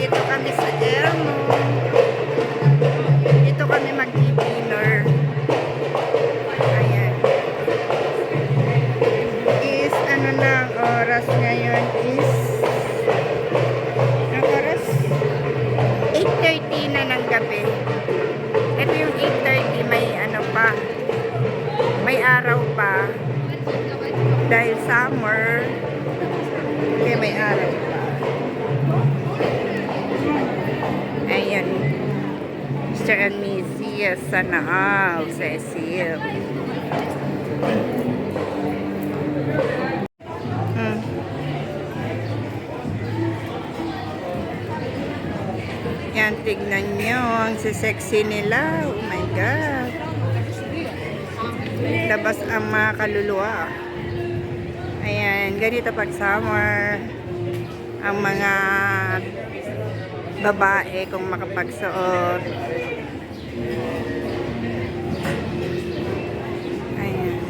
Nandito kami sa Elmo. Dito kami mag-dinner. Ayan. Is, ano na, ang oras ngayon is, ang oras? 8.30 na ng gabi. Ito yung 8.30, may ano pa, may araw pa. Dahil summer, kaya may araw pa. Mr. and Mrs. Sana all, Cecil. Mm. Yan, tignan nyo. Ang sexy nila. Oh my God. Labas ang mga kaluluwa. Ayan, ganito pag summer. Ang mga babae kung makapagsuot. Ayan.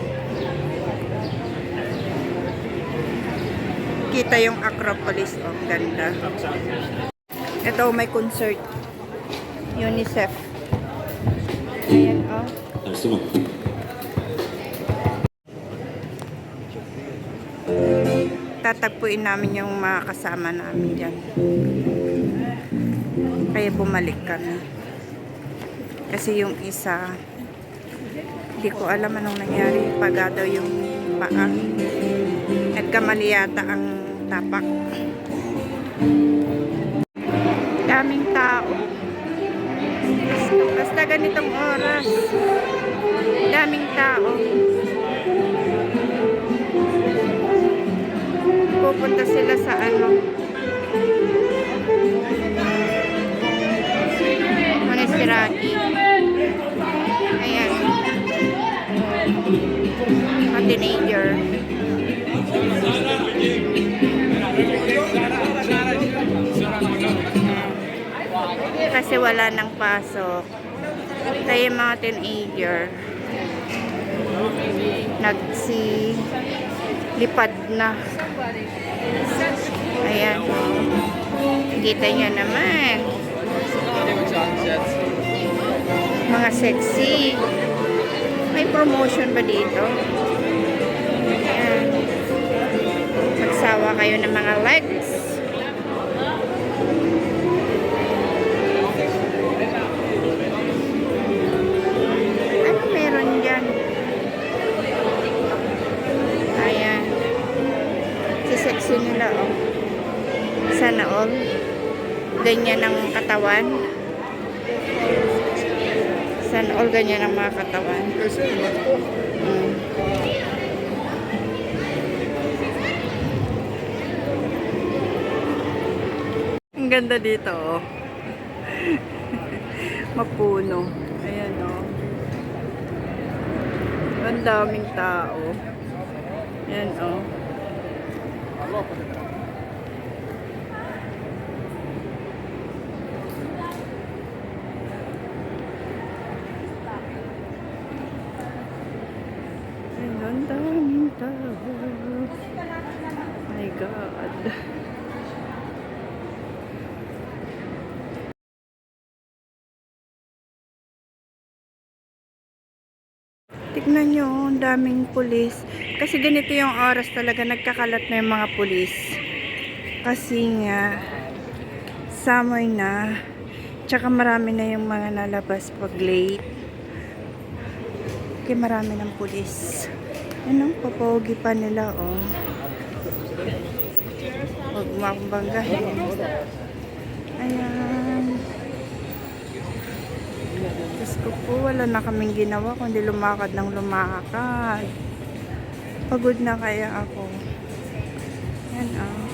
Kita yung Acropolis. Oh, ang ganda. Ito, may concert. UNICEF. Ayan, oh. Excellent. tatagpuin namin yung mga kasama namin dyan. Kaya bumalik kami. Kasi yung isa, hindi ko alam anong nangyari. Paga daw yung paa. Nagkamali yata ang tapak. Daming tao. Basta ganitong oras. Daming tao. pupunta sila sa ano Monasteraki ayan mga teenager kasi wala nang pasok kaya yung mga teenager nagsi lipad na Ayan. Kita nyo naman. Mga sexy. May promotion ba dito? Ayan. Magsawa kayo ng mga legs. Ano meron dyan? Ayan. Si sexy nila, oh. Sana all. Ganyan ang katawan. Sana all ganyan ang mga katawan. Mm. Ang ganda dito, oh. Mapuno. Ayan, oh. Ang daming tao. Ayan, oh. Ayun, ang daming tao. My God. Tignan nyo, ang daming pulis. Kasi ganito yung oras talaga, nagkakalat na yung mga pulis. Kasi nga, summer na. Tsaka marami na yung mga nalabas pag late. Kaya marami ng pulis. Ano, papogi pa nila, oh. Huwag mo akong banggahin. Ayan. Diyos ko po, wala na kaming ginawa kundi lumakad ng lumakad. Pagod na kaya ako. Yan ah.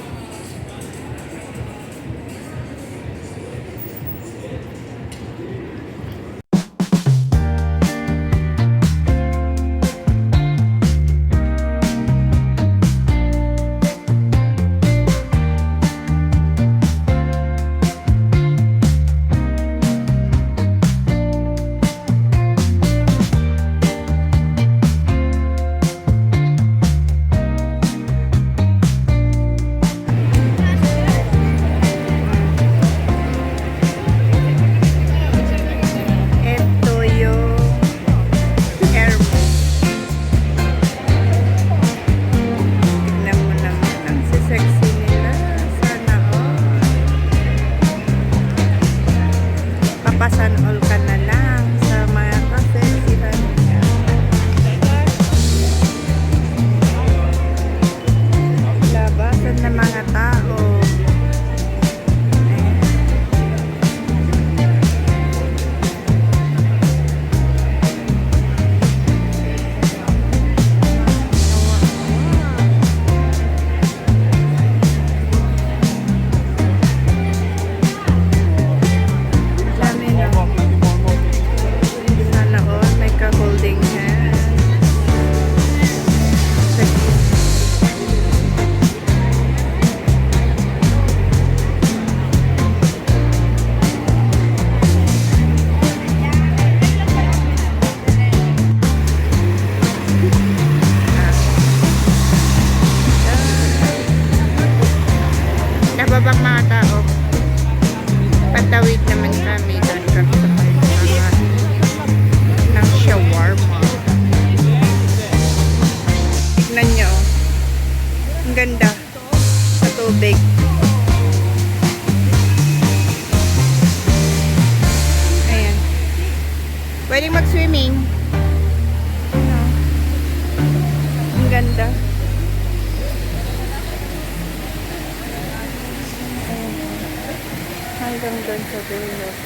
对的。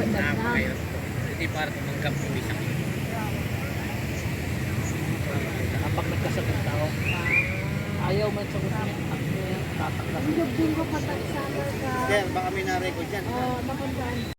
Hindi para tumanggap ng isang Kapag nagkasakit tao, ayaw man sa gusto tataklas. Yung bingo patag sana ka. Sir, baka may na-record dyan. Oo, oh, napandaan.